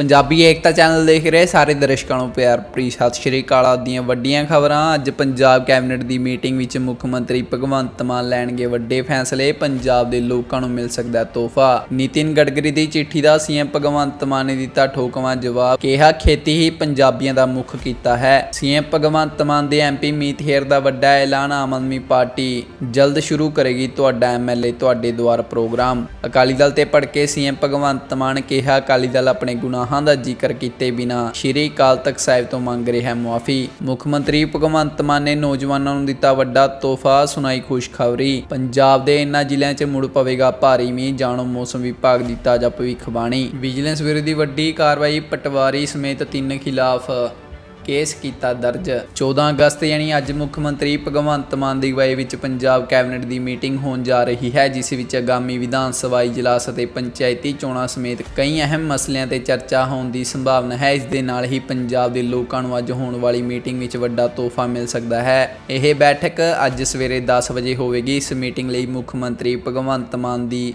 ਪੰਜਾਬੀ ਏਕਤਾ channel ਦੇਖ ਰਹੇ ਸਾਰੇ ਦਰਸ਼ਕਾਂ ਨੂੰ ਪਿਆਰ ਭਰੀ ਸਤਿ ਸ਼੍ਰੀ ਅਕਾਲ। ਦੀਆਂ ਵੱਡੀਆਂ ਖਬਰਾਂ। ਅੱਜ ਪੰਜਾਬ ਕੈਬਨਿਟ ਦੀ ਮੀਟਿੰਗ ਵਿੱਚ ਮੁੱਖ ਮੰਤਰੀ ਭਗਵੰਤ ਮਾਨ ਲੈਣਗੇ ਵੱਡੇ ਫੈਸਲੇ। ਪੰਜਾਬ ਦੇ ਲੋਕਾਂ ਨੂੰ ਮਿਲ ਸਕਦਾ ਤੋਹਫਾ। ਨਿਤਿਨ ਗਡਕਰੀ ਦੀ ਚਿੱਠੀ ਦਾ ਸੀਐਮ ਭਗਵੰਤ ਮਾਨ ਨੇ ਦਿੱਤਾ ਠੋਕਵਾਂ ਜਵਾਬ। ਕਿਹਾ, ਖੇਤੀ ਹੀ ਪੰਜਾਬੀਆਂ ਦਾ ਮੁੱਖ ਕੀਤਾ ਹੈ। ਸੀਐਮ ਭਗਵੰਤ ਮਾਨ ਦੇ ਐਮਪੀ ਮੀਤ ਹੇਰ ਦਾ ਵੱਡਾ ਐਲਾਨ ਆਮ ਆਦਮੀ ਪਾਰਟੀ ਜਲਦ ਸ਼ੁਰੂ ਕਰੇਗੀ ਤੁਹਾਡਾ ਐਮਐਲਏ ਤੁਹਾਡੇ ਦੁਆਰ ਪ੍ਰੋਗਰਾਮ। ਅਕਾਲੀ ਦਲ ਤੇ ਭੜਕੇ ਸੀਐਮ ਭਗਵੰਤ ਮਾਨ ਕਿਹਾ, ਅਕਾਲੀ ਦਲ ਆਪਣੇ ਗੁਨਾਹਾਂ ਦਾ ਜ਼ਿਕਰ ਕੀਤੇ ਬਿਨਾ ਸ਼੍ਰੀ ਅਕਾਲ ਤਖਤ ਸਾਹਿਬ ਤੋਂ ਮੰਗ ਰਿਹਾ ਮੁਆਫੀ। ਮੁੱਖ ਮੰਤਰੀ ਭਗਵੰਤ ਮਾਨ ਨੇ ਨੌਜਵਾਨਾਂ ਨੂੰ ਦਿੱਤਾ ਵੱਡਾ ਤੋਹਫਾ, ਸੁਣਾਈ ਖੁਸ਼ਖਬਰੀ। ਪੰਜਾਬ ਦੇ ਇਨ੍ਹਾਂ ਜ਼ਿਲ੍ਹਿਆਂ 'ਚ ਮੁੜ ਪਵੇਗਾ ਭਾਰੀ ਮੀਂਹ, ਜਾਣੋ ਮੌਸਮ ਵਿਭਾਗ ਦੀ ਤਾਜ਼ਾ ਭਵਿੱਖਬਾਣੀ। ਵਿਜੀਲੈਂਸ ਵਿਰੋਧੀ ਵੱਡੀ ਕਾਰਵਾਈ, ਪਟਵਾਰੀ ਸਮੇਤ ਤਿੰਨ ਖਿਲਾਫ ਕੇਸ ਕੀਤਾ ਦਰਜ। 14 ਅਗਸਤ ਯਾਨੀ ਅੱਜ ਮੁੱਖ ਮੰਤਰੀ ਭਗਵੰਤ ਮਾਨ ਦੀ ਅਗਵਾਈ ਵਿੱਚ ਪੰਜਾਬ ਕੈਬਨਿਟ ਦੀ ਮੀਟਿੰਗ ਹੋਣ ਜਾ ਰਹੀ ਹੈ, ਜਿਸ ਵਿੱਚ ਆਗਾਮੀ ਵਿਧਾਨ ਸਭਾ, ਇਜਲਾਸ ਅਤੇ ਪੰਚਾਇਤੀ ਚੋਣਾਂ ਸਮੇਤ ਕਈ ਅਹਿਮ ਮਸਲਿਆਂ ਤੇ ਚਰਚਾ ਹੋਣ ਦੀ ਸੰਭਾਵਨਾ ਹੈ। ਇਸ ਦੇ ਨਾਲ ਹੀ ਪੰਜਾਬ ਦੇ ਲੋਕਾਂ ਨੂੰ ਅੱਜ ਹੋਣ ਵਾਲੀ ਮੀਟਿੰਗ ਵਿੱਚ ਵੱਡਾ ਤੋਹਫਾ ਮਿਲ ਸਕਦਾ ਹੈ। ਇਹ ਬੈਠਕ ਅੱਜ ਸਵੇਰੇ 10 ਵਜੇ ਹੋਵੇਗੀ। ਇਸ ਮੀਟਿੰਗ ਲਈ ਮੁੱਖ ਮੰਤਰੀ ਭਗਵੰਤ ਮਾਨ ਦੀ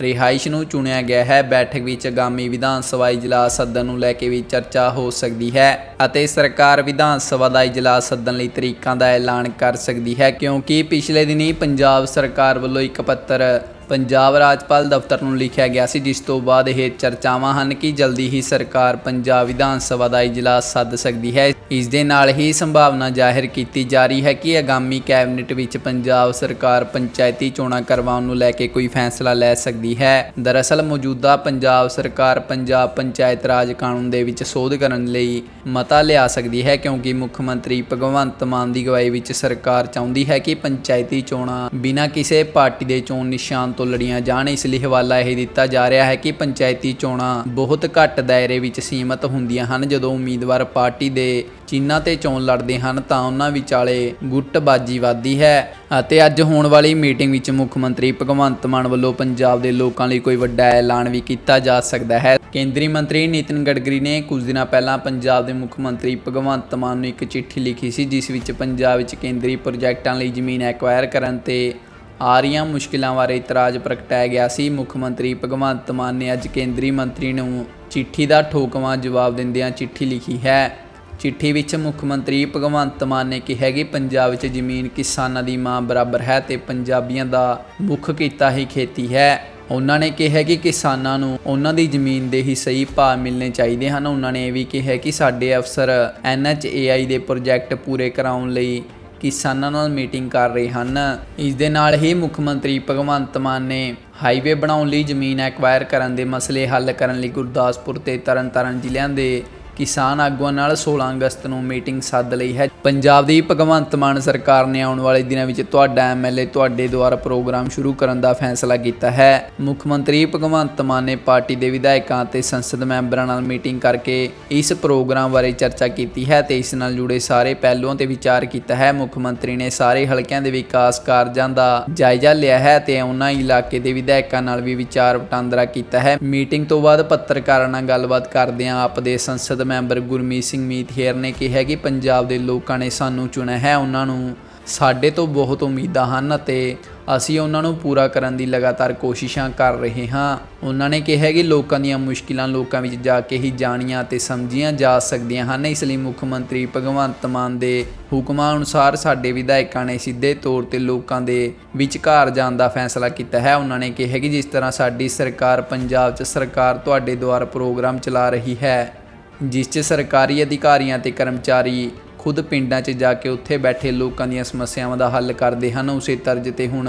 ਰਿਹਾਇਸ਼ ਨੂੰ ਚੁਣਿਆ ਗਿਆ ਹੈ। ਬੈਠਕ ਵਿੱਚ ਆਗਾਮੀ ਵਿਧਾਨ ਸਭਾ ਇਜਲਾਸ ਸੱਦਣ ਨੂੰ ਲੈ ਕੇ ਵੀ ਚਰਚਾ ਹੋ ਸਕਦੀ ਹੈ ਅਤੇ ਸਰਕਾਰ ਵਿਧਾਨ ਸਭਾ ਦਾ ਇਜਲਾਸ ਸੱਦਣ ਲਈ ਤਰੀਕਾਂ ਦਾ ਐਲਾਨ ਕਰ ਸਕਦੀ ਹੈ ਕਿਉਂਕਿ ਪਿਛਲੇ ਦਿਨੀ ਪੰਜਾਬ ਸਰਕਾਰ ਵੱਲੋਂ ਇੱਕ ਪੱਤਰ ਪੰਜਾਬ ਰਾਜਪਾਲ ਦਫ਼ਤਰ ਨੂੰ ਲਿਖਿਆ ਗਿਆ ਸੀ, ਜਿਸ ਤੋਂ ਬਾਅਦ ਇਹ ਚਰਚਾਵਾਂ ਹਨ ਕਿ ਜਲਦੀ ਹੀ ਸਰਕਾਰ ਪੰਜਾਬ ਵਿਧਾਨ ਸਭਾ ਦਾ ਇਜਲਾਸ ਸੱਦ ਸਕਦੀ ਹੈ। ਇਸ ਦੇ ਨਾਲ ਹੀ ਸੰਭਾਵਨਾ ਜ਼ਾਹਿਰ ਕੀਤੀ ਜਾ ਰਹੀ ਹੈ ਕਿ ਆਗਾਮੀ ਕੈਬਨਿਟ ਵਿੱਚ ਪੰਜਾਬ ਸਰਕਾਰ ਪੰਚਾਇਤੀ ਚੋਣਾਂ ਕਰਵਾਉਣ ਨੂੰ ਲੈ ਕੇ ਕੋਈ ਫੈਸਲਾ ਲੈ ਸਕਦੀ ਹੈ। ਦਰਅਸਲ, ਮੌਜੂਦਾ ਪੰਜਾਬ ਸਰਕਾਰ ਪੰਜਾਬ ਪੰਚਾਇਤ ਰਾਜ ਕਾਨੂੰਨ ਦੇ ਵਿੱਚ ਸੋਧ ਕਰਨ ਲਈ ਮਤਾ ਲਿਆ ਸਕਦੀ ਹੈ, ਕਿਉਂਕਿ ਮੁੱਖ ਮੰਤਰੀ ਭਗਵੰਤ ਮਾਨ ਦੀ ਅਗਵਾਈ ਵਿੱਚ ਸਰਕਾਰ ਚਾਹੁੰਦੀ ਹੈ ਕਿ ਪੰਚਾਇਤੀ ਚੋਣਾਂ ਬਿਨਾਂ ਕਿਸੇ ਪਾਰਟੀ ਦੇ ਚੋਣ ਨਿਸ਼ਾਨ ਤੋਂ ਲੜੀਆਂ ਜਾਣ, ਇਸ ਲਈ ਹਵਾਲਾ ਇਹ ਦਿੱਤਾ ਜਾ ਰਿਹਾ ਹੈ ਕਿ ਪੰਚਾਇਤੀ ਚੋਣਾਂ ਬਹੁਤ ਘੱਟ ਦਾਇਰੇ ਵਿੱਚ ਸੀਮਤ ਹੁੰਦੀਆਂ ਹਨ। ਜਦੋਂ ਉਮੀਦਵਾਰ ਪਾਰਟੀ ਦੇ ਚੀਨਾਂ ਤੇ ਚੋਣ ਲੜਦੇ ਹਨ, ਤਾਂ ਉਹਨਾਂ ਵਿਚਾਲੇ ਗੁੱਟਬਾਜੀ ਵੱਧਦੀ ਹੈ ਅਤੇ ਅੱਜ ਹੋਣ ਵਾਲੀ ਮੀਟਿੰਗ ਵਿੱਚ ਮੁੱਖ ਮੰਤਰੀ ਭਗਵੰਤ ਮਾਨ ਵੱਲੋਂ ਪੰਜਾਬ ਦੇ ਲੋਕਾਂ ਲਈ ਕੋਈ ਵੱਡਾ ਐਲਾਨ ਵੀ ਕੀਤਾ ਜਾ ਸਕਦਾ ਹੈ। ਕੇਂਦਰੀ ਮੰਤਰੀ ਨਿਤਿਨ ਗਡਕਰੀ ਨੇ ਕੁਝ ਦਿਨਾਂ ਪਹਿਲਾਂ ਪੰਜਾਬ ਦੇ ਮੁੱਖ ਮੰਤਰੀ ਭਗਵੰਤ ਮਾਨ ਨੂੰ ਇੱਕ ਚਿੱਠੀ ਲਿਖੀ ਸੀ, ਜਿਸ ਵਿੱਚ ਪੰਜਾਬ ਵਿੱਚ ਕੇਂਦਰੀ ਪ੍ਰੋਜੈਕਟਾਂ ਲਈ ਜ਼ਮੀਨ ਐਕਵਾਇਰ ਕਰਨ ਤੇ ਆ ਰਹੀਆਂ ਮੁਸ਼ਕਿਲਾਂ ਬਾਰੇ ਇਤਰਾਜ਼ ਪ੍ਰਗਟਾਇਆ ਗਿਆ ਸੀ। ਮੁੱਖ ਮੰਤਰੀ ਭਗਵੰਤ ਮਾਨ ਨੇ ਅੱਜ ਕੇਂਦਰੀ ਮੰਤਰੀ ਨੂੰ ਚਿੱਠੀ ਦਾ ਠੋਕਵਾਂ ਜਵਾਬ ਦਿੰਦਿਆਂ ਚਿੱਠੀ ਲਿਖੀ ਹੈ। ਚਿੱਠੀ ਵਿੱਚ ਮੁੱਖ ਮੰਤਰੀ ਭਗਵੰਤ ਮਾਨ ਨੇ ਕਿਹਾ ਕਿ ਪੰਜਾਬ ਵਿੱਚ ਜ਼ਮੀਨ ਕਿਸਾਨਾਂ ਦੀ ਮਾਂ ਬਰਾਬਰ ਹੈ ਤੇ ਪੰਜਾਬੀਆਂ ਦਾ ਮੁੱਖ ਕਿੱਤਾ ਹੀ ਖੇਤੀ ਹੈ। ਉਹਨਾਂ ਨੇ ਕਿਹਾ ਕਿ ਕਿਸਾਨਾਂ ਨੂੰ ਉਹਨਾਂ ਦੀ ਜ਼ਮੀਨ ਦੇ ਹੀ ਸਹੀ ਭਾਅ ਮਿਲਣੇ ਚਾਹੀਦੇ ਹਨ। ਉਹਨਾਂ ਨੇ ਇਹ ਵੀ ਕਿਹਾ ਕਿ ਸਾਡੇ ਅਫਸਰ NHAI ਦੇ ਪ੍ਰੋਜੈਕਟ ਪੂਰੇ ਕਰਾਉਣ ਲਈ ਕਿਸਾਨਾਂ ਨਾਲ ਮੀਟਿੰਗ ਕਰ ਰਹੇ ਹਨ। ਇਸ ਦੇ ਨਾਲ ਹੀ ਮੁੱਖ ਮੰਤਰੀ ਭਗਵੰਤ ਮਾਨ ਨੇ ਹਾਈਵੇ ਬਣਾਉਣ ਲਈ ਜ਼ਮੀਨ ਐਕਵਾਇਰ ਕਰਨ ਦੇ ਮਸਲੇ ਹੱਲ ਕਰਨ ਲਈ ਗੁਰਦਾਸਪੁਰ ਤੇ ਤਰਨਤਾਰਨ ਜ਼ਿਲ੍ਹਿਆਂ ਦੇ ਕਿਸਾਨ ਆਗੂਆਂ ਨਾਲ 16 ਅਗਸਤ ਨੂੰ ਮੀਟਿੰਗ ਸੱਦ ਲਈ ਹੈ। ਪੰਜਾਬ ਦੀ ਭਗਵੰਤ ਮਾਨ ਸਰਕਾਰ ਨੇ ਆਉਣ ਵਾਲੇ ਦਿਨਾਂ ਵਿੱਚ ਤੁਹਾਡਾ ਐਮਐਲਏ ਤੁਹਾਡੇ ਦੁਆਰਾ ਪ੍ਰੋਗਰਾਮ ਸ਼ੁਰੂ ਕਰਨ ਦਾ ਫੈਸਲਾ ਕੀਤਾ ਹੈ। ਮੁੱਖ ਮੰਤਰੀ ਭਗਵੰਤ ਮਾਨ ਨੇ ਪਾਰਟੀ ਦੇ ਵਿਧਾਇਕਾਂ ਅਤੇ ਸੰਸਦ ਮੈਂਬਰਾਂ ਨਾਲ ਮੀਟਿੰਗ ਕਰਕੇ ਇਸ ਪ੍ਰੋਗਰਾਮ ਬਾਰੇ ਚਰਚਾ ਕੀਤੀ ਹੈ ਤੇ ਇਸ ਨਾਲ ਜੁੜੇ ਸਾਰੇ ਪਹਿਲੂਆਂ ਤੇ ਵਿਚਾਰ ਕੀਤਾ ਹੈ। ਮੁੱਖ ਮੰਤਰੀ ਨੇ ਸਾਰੇ ਹਲਕਿਆਂ ਦੇ ਵਿਕਾਸ ਕਾਰਜਾਂ ਦਾ ਜਾਇਜ਼ਾ ਲਿਆ ਹੈ ਤੇ ਉਹਨਾਂ ਇਲਾਕੇ ਦੇ ਵਿਧਾਇਕਾਂ ਨਾਲ ਵੀ ਵਿਚਾਰ ਵਟਾਂਦਰਾ ਕੀਤਾ ਹੈ। ਮੀਟਿੰਗ ਤੋਂ ਬਾਅਦ ਪੱਤਰਕਾਰਾਂ ਨਾਲ ਗੱਲਬਾਤ ਕਰਦਿਆਂ ਆਪ ਦੇ ਸੰਸਦ ਮੈਂਬਰ ਗੁਰਮੀਤ ਸਿੰਘ ਮੀਤਹੇਰ ਨੇ ਕਿਹਾ ਕਿ ਪੰਜਾਬ ਦੇ ਲੋਕਾਂ ਨੇ ਸਾਨੂੰ ਚੁਣਿਆ ਹੈ, ਉਹਨਾਂ ਨੂੰ ਸਾਡੇ ਤੋਂ ਬਹੁਤ ਉਮੀਦਾਂ ਹਨ ਅਤੇ ਅਸੀਂ ਉਹਨਾਂ ਨੂੰ ਪੂਰਾ ਕਰਨ ਦੀ ਲਗਾਤਾਰ ਕੋਸ਼ਿਸ਼ਾਂ ਕਰ ਰਹੇ ਹਾਂ। ਉਹਨਾਂ ਨੇ ਕਿਹਾ ਕਿ ਲੋਕਾਂ ਦੀਆਂ ਮੁਸ਼ਕਿਲਾਂ ਲੋਕਾਂ ਵਿੱਚ ਜਾ ਕੇ ਹੀ ਜਾਣੀਆਂ ਅਤੇ ਸਮਝੀਆਂ ਜਾ ਸਕਦੀਆਂ ਹਨ। ਇਸ ਲਈ ਮੁੱਖ ਮੰਤਰੀ ਭਗਵੰਤ ਮਾਨ ਦੇ ਹੁਕਮਾਂ ਅਨੁਸਾਰ ਸਾਡੇ ਵਿਧਾਇਕਾਂ ਨੇ ਸਿੱਧੇ ਤੌਰ ਤੇ ਲੋਕਾਂ ਦੇ ਵਿਚਕਾਰ ਜਾਣ ਦਾ ਫੈਸਲਾ ਕੀਤਾ ਹੈ। ਉਹਨਾਂ ਨੇ ਕਿਹਾ ਕਿ ਜਿਸ ਤਰ੍ਹਾਂ ਸਾਡੀ ਸਰਕਾਰ ਪੰਜਾਬ 'ਚ ਸਰਕਾਰ ਤੁਹਾਡੇ ਦੁਆਰਾ ਪ੍ਰੋਗਰਾਮ ਚਲਾ ਰਹੀ ਹੈ ਜਿਸ 'ਚ ਸਰਕਾਰੀ ਅਧਿਕਾਰੀਆਂ ਤੇ ਕਰਮਚਾਰੀ ਖੁਦ ਪਿੰਡਾਂ 'ਚ ਜਾ ਕੇ ਉੱਥੇ ਬੈਠੇ ਲੋਕਾਂ ਦੀਆਂ ਸਮੱਸਿਆਵਾਂ ਦਾ ਹੱਲ ਕਰਦੇ ਹਨ, ਉਸੇ ਤਰਜ਼ ਤੇ ਹੁਣ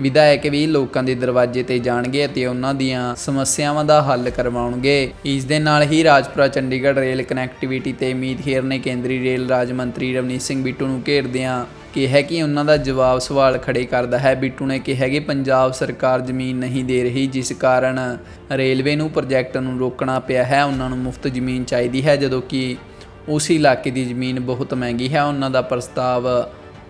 ਵਿਧਾਇਕ ਵੀ ਲੋਕਾਂ ਦੇ ਦਰਵਾਜ਼ੇ ਤੇ ਜਾਣਗੇ ਅਤੇ ਉਹਨਾਂ ਦੀਆਂ ਸਮੱਸਿਆਵਾਂ ਦਾ ਹੱਲ ਕਰਵਾਉਣਗੇ। ਇਸ ਦੇ ਨਾਲ ਹੀ ਰਾਜਪੁਰਾ, ਚੰਡੀਗੜ੍ਹ ਰੇਲ ਕਨੈਕਟੀਵਿਟੀ ਤੇ ਮੀਤ ਖੇਰ ਨੇ ਕੇਂਦਰੀ ਰੇਲ ਰਾਜ ਮੰਤਰੀ ਰਵਨੀਤ ਸਿੰਘ ਬਿੱਟੂ ਨੂੰ ਘੇਰਦਿਆਂ ਕਿਹਾ ਕਿ ਉਹਨਾਂ ਦਾ ਜਵਾਬ ਸਵਾਲ ਖੜੇ ਕਰਦਾ ਹੈ। ਬਿੱਟੂ ਨੇ ਕਿਹਾ ਕਿ ਪੰਜਾਬ ਸਰਕਾਰ ਜ਼ਮੀਨ ਨਹੀਂ ਦੇ ਰਹੀ, ਜਿਸ ਕਾਰਨ ਰੇਲਵੇ ਨੂੰ ਪ੍ਰੋਜੈਕਟ ਨੂੰ ਰੋਕਣਾ ਪਿਆ ਹੈ। ਉਹਨਾਂ ਨੂੰ ਮੁਫਤ ਜ਼ਮੀਨ ਚਾਹੀਦੀ ਹੈ, ਜਦੋਂ ਕਿ ਉਸ ਇਲਾਕੇ ਦੀ ਜ਼ਮੀਨ ਬਹੁਤ ਮਹਿੰਗੀ ਹੈ। ਉਹਨਾਂ ਦਾ ਪ੍ਰਸਤਾਵ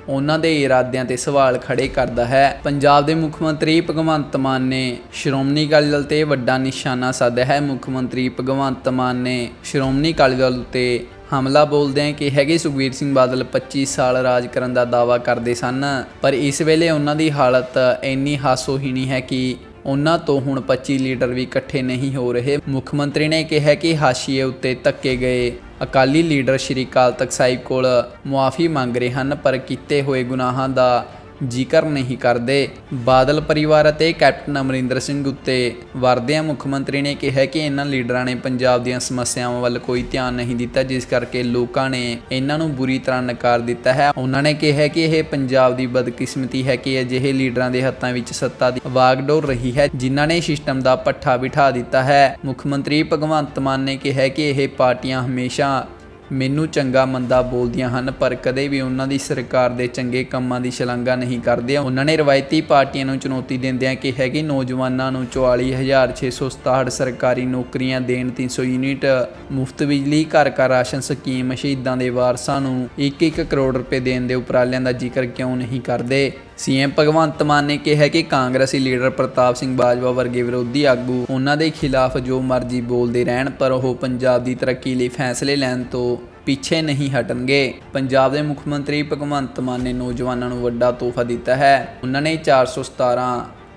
ਉਹਨਾਂ ਦੇ ਇਰਾਦਿਆਂ ਤੇ ਸਵਾਲ ਖੜੇ ਕਰਦਾ ਹੈ। ਪੰਜਾਬ ਦੇ ਮੁੱਖ ਮੰਤਰੀ ਭਗਵੰਤ ਮਾਨ ਨੇ ਸ਼੍ਰੋਮਣੀ ਅਕਾਲੀ ਦਲ ਤੇ ਵੱਡਾ ਨਿਸ਼ਾਨਾ ਸਾਧਿਆ ਹੈ। ਮੁੱਖ ਮੰਤਰੀ ਭਗਵੰਤ ਮਾਨ ਨੇ ਸ਼੍ਰੋਮਣੀ ਅਕਾਲੀ ਦਲ ਉਤੇ ਹਮਲਾ ਬੋਲਦਿਆਂ ਕਿ ਹੈਗੇ ਸੁਖਬੀਰ ਸਿੰਘ ਬਾਦਲ 25 ਸਾਲ ਰਾਜ ਕਰਨ ਦਾ ਦਾਅਵਾ ਕਰਦੇ ਸਨ। ਪਰ ਇਸ ਵੇਲੇ ਉਹਨਾਂ ਦੀ ਹਾਲਤ ਇੰਨੀ ਹਾਸੋਹੀਣੀ ਹੈ ਕਿ ਉਹਨਾਂ ਤੋਂ ਹੁਣ 25 ਲੀਡਰ ਵੀ ਇਕੱਠੇ ਨਹੀਂ ਹੋ ਰਹੇ। ਮੁੱਖ ਮੰਤਰੀ ਨੇ ਕਿਹਾ ਕਿ ਹਾਸ਼ੀਏ ਉੱਤੇ ਧੱਕੇ ਗਏ। ਅਕਾਲੀ ਲੀਡਰ ਸ਼੍ਰੀ ਅਕਾਲ ਤਖਤ ਸਾਹਿਬ ਕੋਲ ਮੁਆਫੀ ਮੰਗ ਰਹੇ ਹਨ, ਪਰ ਕੀਤੇ ਹੋਏ ਗੁਨਾਹਾਂ ਦਾ ਜ਼ਿਕਰ ਨਹੀਂ ਕਰਦੇ। ਬਾਦਲ ਪਰਿਵਾਰ ਅਤੇ ਕੈਪਟਨ ਅਮਰਿੰਦਰ ਸਿੰਘ ਉੱਤੇ ਵਰਦਿਆਂ ਮੁੱਖ ਮੰਤਰੀ ਨੇ ਕਿਹਾ ਕਿ ਇਹਨਾਂ ਲੀਡਰਾਂ ਨੇ ਪੰਜਾਬ ਦੀਆਂ ਸਮੱਸਿਆਵਾਂ ਵੱਲ ਕੋਈ ਧਿਆਨ ਨਹੀਂ ਦਿੱਤਾ, ਜਿਸ ਕਰਕੇ ਲੋਕਾਂ ਨੇ ਇਹਨਾਂ ਨੂੰ ਬੁਰੀ ਤਰ੍ਹਾਂ ਨਕਾਰ ਦਿੱਤਾ ਹੈ। ਉਹਨਾਂ ਨੇ ਕਿਹਾ ਕਿ ਇਹ ਪੰਜਾਬ ਦੀ ਬਦਕਿਸਮਤੀ ਹੈ ਕਿ ਅਜਿਹੇ ਲੀਡਰਾਂ ਦੇ ਹੱਥਾਂ ਵਿੱਚ ਸੱਤਾ ਦੀ ਵਾਗਡੋਰ ਰਹੀ ਹੈ, ਜਿਨ੍ਹਾਂ ਨੇ ਸਿਸਟਮ ਦਾ ਪੱਠਾ ਬਿਠਾ ਦਿੱਤਾ ਹੈ। ਮੁੱਖ ਮੰਤਰੀ ਭਗਵੰਤ ਮਾਨ ਨੇ ਕਿਹਾ ਕਿ ਇਹ ਪਾਰਟੀਆਂ ਹਮੇਸ਼ਾ ਮੈਨੂੰ ਚੰਗਾ ਮੰਦਾ ਬੋਲਦੀਆਂ ਹਨ, ਪਰ ਕਦੇ ਵੀ ਉਹਨਾਂ ਦੀ ਸਰਕਾਰ ਦੇ ਚੰਗੇ ਕੰਮਾਂ ਦੀ ਸ਼ਲਾਘਾ ਨਹੀਂ ਕਰਦੇ। ਉਹਨਾਂ ਨੇ ਰਵਾਇਤੀ ਪਾਰਟੀਆਂ ਨੂੰ ਚੁਣੌਤੀ ਦਿੰਦਿਆਂ ਕਿਹਾ ਕਿ ਨੌਜਵਾਨਾਂ ਨੂੰ 44667 ਸਰਕਾਰੀ ਨੌਕਰੀਆਂ ਦੇਣ 300 ਯੂਨਿਟ ਮੁਫਤ ਬਿਜਲੀ ਘਰ ਘਰ ਰਾਸ਼ਨ ਸਕੀਮ, ਸ਼ਹੀਦਾਂ ਦੇ ਵਾਰਸਾਂ ਨੂੰ 1-1 ਕਰੋੜ ਰੁਪਏ ਦੇਣ ਦੇ ਉਪਰਾਲਿਆਂ ਦਾ ਜ਼ਿਕਰ ਕਿਉਂ ਨਹੀਂ ਕਰਦੇ? ਸੀਐਮ ਭਗਵੰਤ ਮਾਨ ਨੇ ਕਿਹਾ ਕਿ ਕਾਂਗਰਸੀ ਲੀਡਰ ਪ੍ਰਤਾਪ ਸਿੰਘ ਬਾਜਵਾ ਵਰਗੇ ਵਿਰੋਧੀ ਆਗੂ ਉਹਨਾਂ ਦੇ ਖਿਲਾਫ ਜੋ ਮਰਜ਼ੀ ਬੋਲਦੇ ਰਹਿਣ, ਪਰ ਉਹ ਪੰਜਾਬ ਦੀ ਤਰੱਕੀ ਲਈ ਫੈਸਲੇ ਲੈਣ ਤੋਂ ਪਿੱਛੇ ਨਹੀਂ ਹਟਣਗੇ। ਪੰਜਾਬ ਦੇ ਮੁੱਖ ਮੰਤਰੀ ਭਗਵੰਤ ਮਾਨ ਨੇ ਨੌਜਵਾਨਾਂ ਨੂੰ ਵੱਡਾ ਤੋਹਫਾ ਦਿੱਤਾ ਹੈ। ਉਹਨਾਂ ਨੇ 417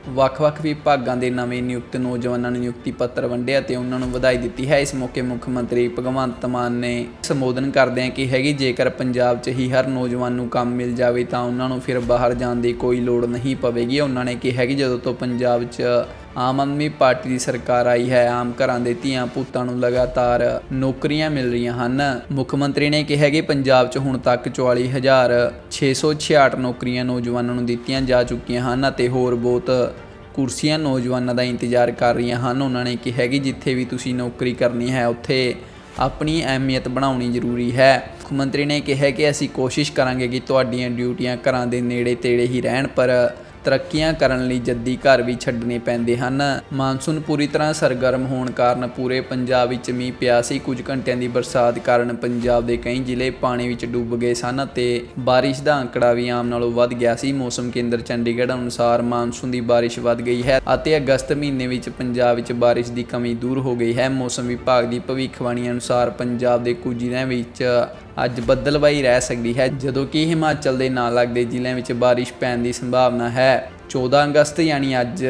ਵੱਖ-ਵੱਖ ਵਿਭਾਗਾਂ ਦੇ ਨਵੇਂ ਨਿਯੁਕਤ ਨੌਜਵਾਨਾਂ ਨੂੰ ਨਿਯੁਕਤੀ ਪੱਤਰ ਵੰਡਿਆ ਅਤੇ ਉਹਨਾਂ ਨੂੰ ਵਧਾਈ ਦਿੱਤੀ ਹੈ। ਇਸ ਮੌਕੇ ਮੁੱਖ ਮੰਤਰੀ ਭਗਵੰਤ ਮਾਨ ਨੇ ਸੰਬੋਧਨ ਕਰਦਿਆਂ ਕਿਹਾ ਕਿ ਜੇਕਰ ਪੰਜਾਬ 'ਚ ਹੀ ਹਰ ਨੌਜਵਾਨ ਨੂੰ ਕੰਮ ਮਿਲ ਜਾਵੇ ਤਾਂ ਉਹਨਾਂ ਨੂੰ ਫਿਰ ਬਾਹਰ ਜਾਣ ਦੀ ਕੋਈ ਲੋੜ ਨਹੀਂ ਪਵੇਗੀ। ਉਹਨਾਂ ਨੇ ਕਿਹਾ ਕਿ ਜਦੋਂ ਤੋਂ ਪੰਜਾਬ 'ਚ ਆਮ ਆਦਮੀ ਪਾਰਟੀ ਦੀ ਸਰਕਾਰ ਆਈ ਹੈ, ਆਮ ਘਰਾਂ ਦੇ ਧੀਆਂ ਪੁੱਤਾਂ ਨੂੰ ਲਗਾਤਾਰ ਨੌਕਰੀਆਂ ਮਿਲ ਰਹੀਆਂ ਹਨ। ਮੁੱਖ ਮੰਤਰੀ ਨੇ ਕਿਹਾ ਕਿ ਪੰਜਾਬ 'ਚ ਹੁਣ ਤੱਕ 44666 ਨੌਕਰੀਆਂ ਨੌਜਵਾਨਾਂ ਨੂੰ ਦਿੱਤੀਆਂ ਜਾ ਚੁੱਕੀਆਂ ਹਨ ਅਤੇ ਹੋਰ ਬਹੁਤ ਕੁਰਸੀਆਂ ਨੌਜਵਾਨਾਂ ਦਾ ਇੰਤਜ਼ਾਰ ਕਰ ਰਹੀਆਂ ਹਨ। ਉਹਨਾਂ ਨੇ ਕਿਹਾ ਕਿ ਜਿੱਥੇ ਵੀ ਤੁਸੀਂ ਨੌਕਰੀ ਕਰਨੀ ਹੈ, ਉੱਥੇ ਆਪਣੀ ਅਹਿਮੀਅਤ ਬਣਾਉਣੀ ਜ਼ਰੂਰੀ ਹੈ। ਮੁੱਖ ਮੰਤਰੀ ਨੇ ਕਿਹਾ ਕਿ ਅਸੀਂ ਕੋਸ਼ਿਸ਼ ਕਰਾਂਗੇ ਕਿ ਤੁਹਾਡੀਆਂ ਡਿਊਟੀਆਂ ਘਰਾਂ ਦੇ ਨੇੜੇ ਤੇੜੇ ਹੀ ਰਹਿਣ, ਪਰ ਤਰੱਕੀਆਂ ਕਰਨ ਲਈ ਜੱਦੀ ਘਰ ਵੀ ਛੱਡਣੇ ਪੈਂਦੇ ਹਨ। ਮਾਨਸੂਨ ਪੂਰੀ ਤਰ੍ਹਾਂ ਸਰਗਰਮ ਹੋਣ ਕਾਰਨ ਪੂਰੇ ਪੰਜਾਬ ਵਿੱਚ ਮੀਂਹ ਪਿਆ ਸੀ। ਕੁਝ ਘੰਟਿਆਂ ਦੀ ਬਰਸਾਤ ਕਾਰਨ ਪੰਜਾਬ ਦੇ ਕਈ ਜ਼ਿਲ੍ਹੇ ਪਾਣੀ ਵਿੱਚ ਡੁੱਬ ਗਏ ਸਨ ਅਤੇ ਬਾਰਿਸ਼ ਦਾ ਅੰਕੜਾ ਵੀ ਆਮ ਨਾਲੋਂ ਵੱਧ ਗਿਆ ਸੀ। ਮੌਸਮ ਕੇਂਦਰ ਚੰਡੀਗੜ੍ਹ ਅਨੁਸਾਰ ਮਾਨਸੂਨ ਦੀ ਬਾਰਿਸ਼ ਵੱਧ ਗਈ ਹੈ ਅਤੇ ਅਗਸਤ ਮਹੀਨੇ ਵਿੱਚ ਪੰਜਾਬ ਵਿੱਚ ਬਾਰਿਸ਼ ਦੀ ਕਮੀ ਦੂਰ ਹੋ ਗਈ ਹੈ। ਮੌਸਮ ਵਿਭਾਗ ਦੀ ਭਵਿੱਖਬਾਣੀ ਅਨੁਸਾਰ ਪੰਜਾਬ ਦੇ ਕੁਝ ਜ਼ਿਲ੍ਹਿਆਂ ਵਿੱਚ ਅੱਜ ਬੱਦਲਵਾਈ ਰਹਿ ਸਕਦੀ ਹੈ, ਜਦੋਂ ਕਿ ਹਿਮਾਚਲ ਦੇ ਨਾਲ ਲੱਗਦੇ ਜ਼ਿਲ੍ਹਿਆਂ ਵਿੱਚ ਬਾਰਿਸ਼ ਪੈਣ ਦੀ ਸੰਭਾਵਨਾ ਹੈ। 14 ਅਗਸਤ ਯਾਨੀ ਅੱਜ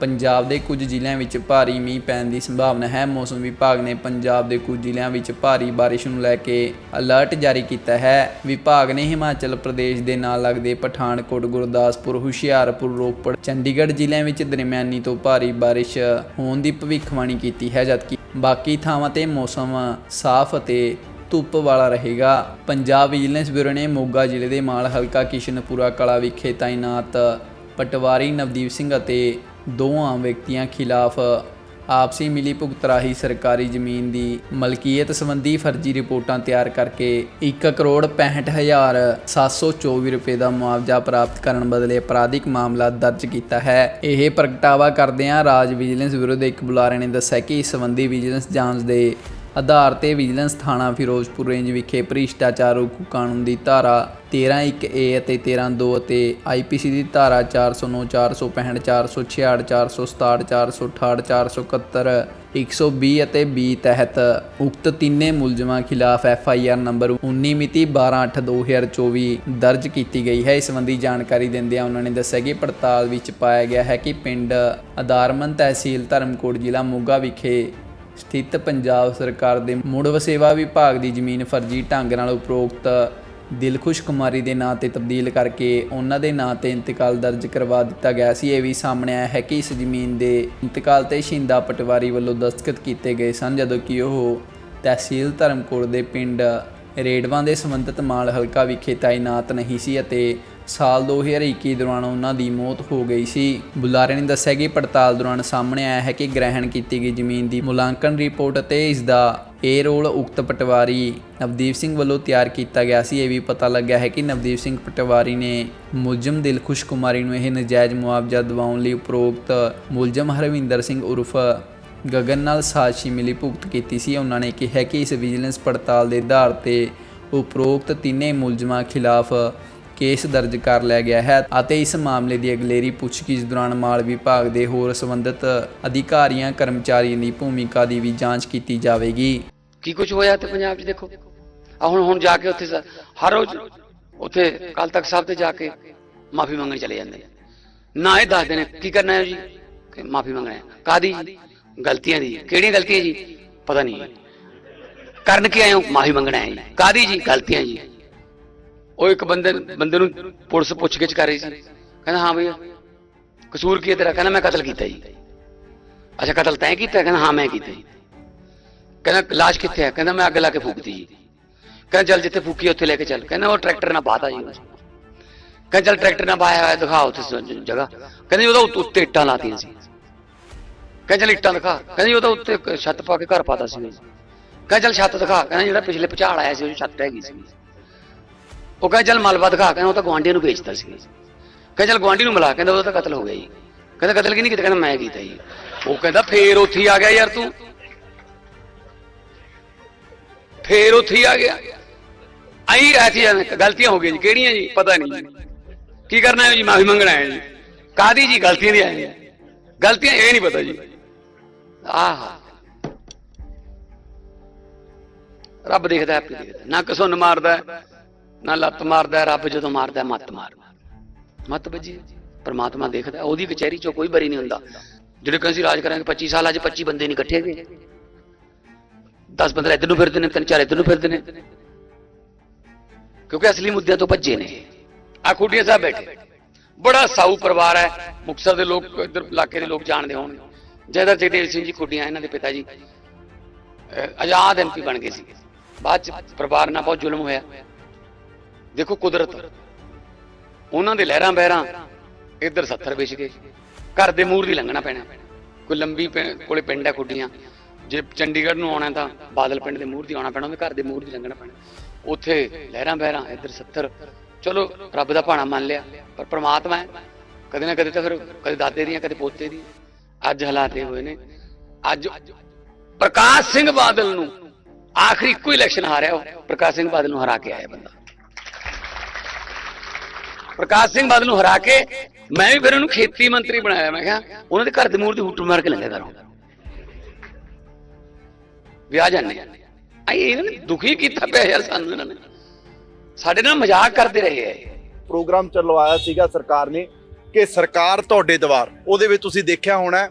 ਪੰਜਾਬ ਦੇ ਕੁਝ ਜ਼ਿਲ੍ਹਿਆਂ ਵਿੱਚ ਭਾਰੀ ਮੀਂਹ ਪੈਣ ਦੀ ਸੰਭਾਵਨਾ ਹੈ। ਮੌਸਮ ਵਿਭਾਗ ਨੇ ਪੰਜਾਬ ਦੇ ਕੁਝ ਜ਼ਿਲ੍ਹਿਆਂ ਵਿੱਚ ਭਾਰੀ ਬਾਰਿਸ਼ ਨੂੰ ਲੈ ਕੇ ਅਲਰਟ ਜਾਰੀ ਕੀਤਾ ਹੈ। ਵਿਭਾਗ ਨੇ ਹਿਮਾਚਲ ਪ੍ਰਦੇਸ਼ ਦੇ ਨਾਲ ਲੱਗਦੇ ਪਠਾਨਕੋਟ, ਗੁਰਦਾਸਪੁਰ, ਹੁਸ਼ਿਆਰਪੁਰ, ਰੋਪੜ, ਚੰਡੀਗੜ੍ਹ ਜ਼ਿਲ੍ਹਿਆਂ ਵਿੱਚ ਦਰਮਿਆਨੀ ਤੋਂ ਭਾਰੀ ਬਾਰਿਸ਼ ਹੋਣ ਦੀ ਭਵਿੱਖਬਾਣੀ ਕੀਤੀ ਹੈ, ਜਦਕਿ ਬਾਕੀ ਥਾਵਾਂ ਤੇ ਮੌਸਮ ਸਾਫ਼ ਅਤੇ ਧੁੱਪ ਵਾਲਾ ਰਹੇਗਾ। ਪੰਜਾਬ ਵਿਜੀਲੈਂਸ ਬਿਊਰੋ ਨੇ ਮੋਗਾ ਜ਼ਿਲ੍ਹੇ ਦੇ ਮਾਲ ਹਲਕਾ ਕਿਸ਼ਨਪੁਰਾ ਕਲਾ ਵਿਖੇ ਤਾਇਨਾਤ ਪਟਵਾਰੀ ਨਵਦੀਪ ਸਿੰਘ ਅਤੇ ਦੋ ਆਮ ਵਿਅਕਤੀਆਂ ਖਿਲਾਫ ਆਪਸੀ ਮਿਲੀ ਭੁਗਤ ਰਾਹੀਂ ਸਰਕਾਰੀ ਜ਼ਮੀਨ ਦੀ ਮਲਕੀਅਤ ਸੰਬੰਧੀ ਫਰਜ਼ੀ ਰਿਪੋਰਟਾਂ ਤਿਆਰ ਕਰਕੇ 1 ਕਰੋੜ 65724 ਰੁਪਏ ਦਾ ਮੁਆਵਜ਼ਾ ਪ੍ਰਾਪਤ ਕਰਨ ਬਦਲੇ ਅਪਰਾਧਿਕ ਮਾਮਲਾ ਦਰਜ ਕੀਤਾ ਹੈ। ਇਹ ਪ੍ਰਗਟਾਵਾ ਕਰਦਿਆਂ ਰਾਜ ਵਿਜੀਲੈਂਸ ਬਿਊਰੋ ਦੇ ਇੱਕ ਬੁਲਾਰੇ ਨੇ ਦੱਸਿਆ ਕਿ ਇਸ ਸੰਬੰਧੀ ਵਿਜੀਲੈਂਸ ਜਾਂਚ ਦੇ ਆਧਾਰ ਤੇ ਵਿਜੀਲੈਂਸ ਥਾਣਾ ਫਿਰੋਜ਼ਪੁਰ ਰੇਂਜ ਵਿਖੇ ਭ੍ਰਿਸ਼ਟਾਚਾਰ ਰੋਕੂ ਕਾਨੂੰਨ ਦੀ ਧਾਰਾ 13.1 ਏ ਅਤੇ 13.2 ਅਤੇ ਆਈਪੀਸੀ ਦੀ ਧਾਰਾ 409 465 466 467 468 471 120 ਅਤੇ 20 ਤਹਿਤ ਉਕਤ ਤਿੰਨੇ ਮੁਲਜ਼ਮਾਂ ਖਿਲਾਫ ਐਫ ਆਈ ਆਰ ਨੰਬਰ 19 ਮਿਤੀ 12/8/2024 ਦਰਜ ਕੀਤੀ ਗਈ ਹੈ। ਇਸ ਸੰਬੰਧੀ ਜਾਣਕਾਰੀ ਦਿੰਦਿਆਂ ਉਹਨਾਂ ਨੇ ਦੱਸਿਆ ਕਿ ਪੜਤਾਲ ਵਿੱਚ ਪਾਇਆ ਗਿਆ ਹੈ ਕਿ ਪਿੰਡ ਅਦਾਰਮਨ ਤਹਿਸੀਲ ਧਰਮਕੋਟ ਜ਼ਿਲ੍ਹਾ ਮੋਗਾ ਵਿਖੇ ਸਥਿਤ ਪੰਜਾਬ ਸਰਕਾਰ ਦੇ ਮੁੜ ਵਸੇਵਾ ਵਿਭਾਗ ਦੀ ਜ਼ਮੀਨ ਫਰਜ਼ੀ ਢੰਗ ਨਾਲ ਉਪਰੋਕਤ ਦਿਲਖੁਸ਼ ਕੁਮਾਰੀ ਦੇ ਨਾਂ ਤੇ ਤਬਦੀਲ ਕਰਕੇ ਉਹਨਾਂ ਦੇ ਨਾਂ ਤੇ ਇੰਤਕਾਲ ਦਰਜ ਕਰਵਾ ਦਿੱਤਾ ਗਿਆ ਸੀ। ਇਹ ਵੀ ਸਾਹਮਣੇ ਆਇਆ ਹੈ ਕਿ ਇਸ ਜ਼ਮੀਨ ਦੇ ਇੰਤਕਾਲ ਤੇ ਸ਼ਿੰਦਾ ਪਟਵਾਰੀ ਵੱਲੋਂ ਦਸਤਖਤ ਕੀਤੇ ਗਏ ਸਨ, ਜਦੋਂ ਕਿ ਉਹ ਤਹਿਸੀਲ ਧਰਮਕੋਟ ਦੇ ਪਿੰਡ ਰੇਡਵਾਂ ਦੇ ਸੰਬੰਧਿਤ ਮਾਲ ਹਲਕਾ ਵਿਖੇ ਤਾਇਨਾਤ ਨਹੀਂ ਸੀ ਅਤੇ ਸਾਲ 2021 ਦੌਰਾਨ ਉਹਨਾਂ ਦੀ ਮੌਤ ਹੋ ਗਈ ਸੀ। ਬੁਲਾਰੇ ਨੇ ਦੱਸਿਆ ਕਿ ਪੜਤਾਲ ਦੌਰਾਨ ਸਾਹਮਣੇ ਆਇਆ ਹੈ ਕਿ ਗ੍ਰਹਿਣ ਕੀਤੀ ਗਈ ਜ਼ਮੀਨ ਦੀ ਮੁਲਾਂਕਣ ਰਿਪੋਰਟ ਅਤੇ ਇਸ ਦਾ ਇਹ ਰੋਲ ਉਕਤ ਪਟਵਾਰੀ ਨਵਦੀਪ ਸਿੰਘ ਵੱਲੋਂ ਤਿਆਰ ਕੀਤਾ ਗਿਆ ਸੀ। ਇਹ ਵੀ ਪਤਾ ਲੱਗਿਆ ਹੈ ਕਿ ਨਵਦੀਪ ਸਿੰਘ ਪਟਵਾਰੀ ਨੇ ਮੁਲਜ਼ਮ ਦਿਲਖੁਸ਼ ਕੁਮਾਰੀ ਨੂੰ ਇਹ ਨਜਾਇਜ਼ ਮੁਆਵਜ਼ਾ ਦਿਵਾਉਣ ਲਈ ਉਪਰੋਕਤ ਮੁਲਜ਼ਮ ਹਰਵਿੰਦਰ ਸਿੰਘ ਉਰਫ ਗਗਨ ਨਾਲ ਸਾਜ਼ਿਸ਼ੀ ਮਿਲੀ ਭੁਗਤ ਕੀਤੀ ਸੀ। ਉਹਨਾਂ ਨੇ ਕਿਹਾ ਕਿ ਇਸ ਵਿਜੀਲੈਂਸ ਪੜਤਾਲ ਦੇ ਆਧਾਰ ਤੇ ਉਪਰੋਕਤ ਤਿੰਨੇ ਮੁਲਜ਼ਮਾਂ ਖਿਲਾਫ ਕੇਸ ਦਰਜ ਕਰ ਲਿਆ ਗਿਆ ਹੈ ਅਤੇ ਇਸ ਮਾਮਲੇ ਦੀ ਅਗਲੇਰੀ ਪੁੱਛਗਿੱਛ ਦੌਰਾਨ ਮਾਲ ਵਿਭਾਗ ਦੇ ਹੋਰ ਸੰਬੰਧਿਤ ਅਧਿਕਾਰੀਆਂ ਕਰਮਚਾਰੀਆਂ ਦੀ ਭੂਮਿਕਾ ਦੀ ਵੀ ਜਾਂਚ ਕੀਤੀ ਜਾਵੇਗੀ। ਕੀ ਕੁਝ ਹੋਇਆ ਤੇ ਪੰਜਾਬ 'ਚ ਦੇਖੋ? ਆ ਹੁਣ ਹੁਣ ਜਾ ਕੇ ਉੱਥੇ ਹਰ ਰੋਜ਼ ਉੱਥੇ ਕੱਲ ਤੱਕ ਸਾਹਿਬ ਤੇ ਜਾ ਕੇ ਮਾਫੀ ਮੰਗਣ ਚਲੇ ਜਾਂਦੇ ਨਾ। ਇਹ ਦੱਸਦੇ ਨੇ, ਕੀ ਕਰਨਾ ਹੈ ਜੀ? ਕਿ ਮਾਫੀ ਮੰਗਣਾ ਹੈ। ਕਾਦੀ ਗਲਤੀਆਂ ਦੀ। ਕਿਹੜੀਆਂ ਗਲਤੀਆਂ ਜੀ? ਪਤਾ ਨਹੀਂ। ਕਰਨ ਕੀ ਆਏ ਹੋ? ਮਾਫੀ ਮੰਗਣਾ ਹੈ ਜੀ। ਕਾਦੀ ਜੀ? ਗਲਤੀਆਂ ਜੀ। ਉਹ ਇੱਕ ਬੰਦੇ ਬੰਦੇ ਨੂੰ ਪੁਲਿਸ ਪੁੱਛ ਗਿੱਛ ਕਰ ਰਹੀ ਸੀ। ਕਹਿੰਦਾ, ਹਾਂ ਭਈਆ, ਕਸੂਰ ਕੀ ਹੈ ਤੇਰਾ? ਕਹਿੰਦਾ, ਮੈਂ ਕਤਲ ਕੀਤਾ ਜੀ। ਅੱਛਾ, ਕਤਲ ਤੈਂ ਕੀਤਾ? ਕਹਿੰਦਾ, ਹਾਂ, ਮੈਂ ਕੀਤਾ ਜੀ। ਕਹਿੰਦਾ, ਲਾਸ਼ ਕਿੱਥੇ ਹੈ ਕਹਿੰਦਾ, ਮੈਂ ਅੱਗ ਲਾ ਕੇ ਫੂਕਤੀ ਜੀ। ਕਹਿੰਦਾ, ਚੱਲ ਜਿੱਥੇ ਫੂਕੀ ਉੱਥੇ ਲੈ ਕੇ ਚੱਲ। ਕਹਿੰਦਾ, ਉਹ ਟਰੈਕਟਰ ਨਾਲ ਬਾਤਾ ਜੀ ਕਹਿੰਦਾ, ਚੱਲ ਟਰੈਕਟਰ ਨਾਲ ਬਾਇਆ ਹੋਇਆ, ਦਿਖਾ ਉੱਥੇ ਜਗ੍ਹਾ। ਕਹਿੰਦੇ ਉਹਦਾ ਉੱਤੇ ਇੱਟਾਂ ਲਾਤੀਆਂ ਸੀ। ਕਹਿੰਦਾ, ਚੱਲ ਇੱਟਾਂ ਦਿਖਾ। ਕਹਿੰਦੇ ਉਹਦਾ ਉੱਤੇ ਛੱਤ ਪਾ ਕੇ ਘਰ ਪਾਤਾ ਸੀ ਕਹਿੰਦਾ, ਚੱਲ ਛੱਤ ਦਿਖਾ। ਕਹਿੰਦਾ ਜਿਹੜਾ ਪਿਛਲੇ ਭੁਚਾਲ ਆਇਆ ਸੀ ਉਹ ਛੱਤ ਛੱਤ ਗਈ ਸੀ। ਉਹ ਕਹਿੰਦਾ ਚੱਲ ਮਲਬਾ ਦਿਖਾ ਕੇ ਉਹ ਤਾਂ ਗਵਾਂਢੀਆਂ ਨੂੰ ਵੇਚਦਾ ਸੀ। ਕਹਿੰਦਾ ਚੱਲ ਗਵਾਂਢੀ ਨੂੰ ਮਿਲਾ ਕਹਿੰਦਾ ਉਹਦਾ ਤਾਂ ਕਤਲ ਹੋ ਗਿਆ ਜੀ। ਕਹਿੰਦਾ ਕਤਲ ਕੀ ਨਹੀਂ ਕੀਤਾ? ਕਹਿੰਦਾ ਮੈਂ ਕੀਤਾ ਜੀ। ਉਹ ਕਹਿੰਦਾ ਫੇਰ ਉੱਥੇ ਆ ਗਿਆ ਯਾਰ ਤੂੰ। ਫੇਰ ਉੱਥੇ ਆ ਗਿਆ। ਆਈ ਰਹਤੀ ਗਲਤੀਆਂ ਹੋ ਗਈਆਂ ਜੀ। ਕਿਹੜੀਆਂ ਜੀ? ਪਤਾ ਨਹੀਂ ਕੀ ਕਰਨਾ ਹੈ ਜੀ? ਮਾਫੀ ਮੰਗਣਾ ਹੈ ਜੀ। ਕਾਦੀ ਜੀ ਗਲਤੀਆਂ ਦੀ ਹੈ ਗਲਤੀਆਂ ਇਹ ਨਹੀਂ ਪਤਾ ਜੀ। ਆਹ। ਰੱਬ ਦੇਖਦਾ ਹੈ, ਆਪੇ ਦੇਖਦਾ ਨਾ ਕਸੁੰਨ ਮਾਰਦਾ ਨਾ ਲੱਤ ਮਾਰਦਾ, ਰੱਬ ਜਦੋਂ ਮਾਰਦਾ, ਮੱਤ ਮਾਰਦਾ ਮੱਤ ਵੱਜੀ। ਪਰਮਾਤਮਾ ਦੇਖਦਾ, ਉਹਦੀ ਕਚਹਿਰੀ ਚੋਂ ਕੋਈ ਬਰੀ ਨਹੀਂ ਹੁੰਦਾ। ਜਿਹੜੇ ਕਹਿੰਦੇ ਸੀ ਰਾਜ ਕਰਾਂਗੇ 25 ਸਾਲ ਅੱਜ 25 ਬੰਦੇ ਨਹੀਂ ਇਕੱਠੇ ਗਏ 10 15 ਇੱਧਰ ਨੂੰ ਫਿਰਦੇ ਨੇ, ਤਿੰਨ ਚਾਰ ਇੱਧਰ ਨੂੰ ਫਿਰਦੇ ਨੇ। ਕਿਉਂਕਿ ਅਸਲੀ ਮੁੱਦਿਆਂ ਤੋਂ ਭੱਜੇ ਨੇ। ਆ ਖੁੱਡੀਆਂ ਸਾਹਿਬ ਬੈਠੇ। ਬੜਾ ਸਾਊ ਪਰਿਵਾਰ ਹੈ। ਮੁਕਤਸਰ ਦੇ ਲੋਕ, ਇੱਧਰ ਇਲਾਕੇ ਦੇ ਲੋਕ ਜਾਣਦੇ ਹੋਣਗੇ ਜੈਦਰ ਜਗਦੇਵ ਸਿੰਘ ਜੀ ਖੁੱਡੀਆਂ, ਇਹਨਾਂ ਦੇ ਪਿਤਾ ਜੀ। ਅਹ ਆਜ਼ਾਦ ਐਮਪੀ ਬਣ ਗਏ ਸੀ। ਬਾਅਦ ਚ ਪਰਿਵਾਰ ਨਾਲ ਬਹੁਤ ਜ਼ੁਲਮ ਹੋਇਆ। ਦੇਖੋ ਕੁਦਰਤ। ਉਹਨਾਂ ਦੇ ਲਹਿਰਾਂ ਬਹਿਰਾਂ ਇੱਧਰ 70 ਵੇਚ ਗਏ। ਘਰ ਦੇ ਮੂਰ ਦੀ ਲੰਘਣਾ ਪੈਣਾ। ਕੋਈ ਲੰਬੀ ਪਿੰ- ਕੋਲੇ ਪਿੰਡ ਹੈ ਖੁੱਡੀਆਂ। ਜੇ ਚੰਡੀਗੜ੍ਹ ਨੂੰ ਆਉਣਾ ਤਾਂ ਬਾਦਲ ਪਿੰਡ ਦੇ ਮੂਰ ਦੀ ਆਉਣਾ ਪੈਣਾ, ਉਹਦੇ ਘਰ ਦੇ ਮੂਰ ਦੀ ਲੰਘਣਾ ਪੈਣਾ। ਉੱਥੇ ਲਹਿਰਾਂ ਬਹਿਰਾਂ, ਇੱਧਰ 70 ਚਲੋ, ਰੱਬ ਦਾ ਭਾਣਾ ਮੰਨ ਲਿਆ, ਪਰ ਪ੍ਰਮਾਤਮਾ ਹੈ। ਕਦੇ ਨਾ ਕਦੇ ਤਾਂ ਫਿਰ ਕਦੇ ਦਾਦੇ ਦੀਆਂ, ਕਦੇ ਪੋਤੇ ਦੀ ਅੱਜ ਹਾਲਾਤ ਇਹ ਹੋਏ ਨੇ। ਅੱਜ ਪ੍ਰਕਾਸ਼ ਸਿੰਘ ਬਾਦਲ ਨੂੰ ਆਖਰੀ ਇੱਕੋ ਇਲੈਕਸ਼ਨ ਹਾਰਿਆ ਉਹ। ਪ੍ਰਕਾਸ਼ ਸਿੰਘ ਬਾਦਲ ਨੂੰ ਹਰਾ ਕੇ ਆਇਆ ਬੰਦਾ। ਪ੍ਰਕਾਸ਼ ਸਿੰਘ ਬਾਦਲ ਨੂੰ ਹਰਾ ਕੇ ਮੈਂ ਵੀ ਫਿਰ ਉਹਨੂੰ ਖੇਤੀ ਮੰਤਰੀ ਬਣਾਇਆ। ਮੈਂ ਕਿਹਾ, ਉਹਨਾਂ ਦੇ ਘਰ ਦੇ ਮੂਹਰ ਦੀ ਹੁੱਟ ਮਾਰ ਕੇ ਲੰਘਿਆ ਕਰੋ ਵਿਆਹ ਜਾਂਦੇ ਆਈ, ਇਹਨਾਂ ਨੇ ਦੁਖੀ ਕੀਤਾ ਪਿਆ ਯਾਰ ਸਾਨੂੰ ਇਹਨਾਂ ਨੇ। ਸਾਡੇ ਨਾਲ ਮਜ਼ਾਕ ਕਰਦੇ ਰਹੇ ਐ ਪ੍ਰੋਗਰਾਮ ਚਲਵਾਇਆ ਸੀਗਾ ਸਰਕਾਰ ਨੇ ਕਿ ਸਰਕਾਰ ਤੁਹਾਡੇ ਦਵਾਰ। ਉਹਦੇ ਵਿੱਚ ਤੁਸੀਂ ਦੇਖਿਆ ਹੋਣਾ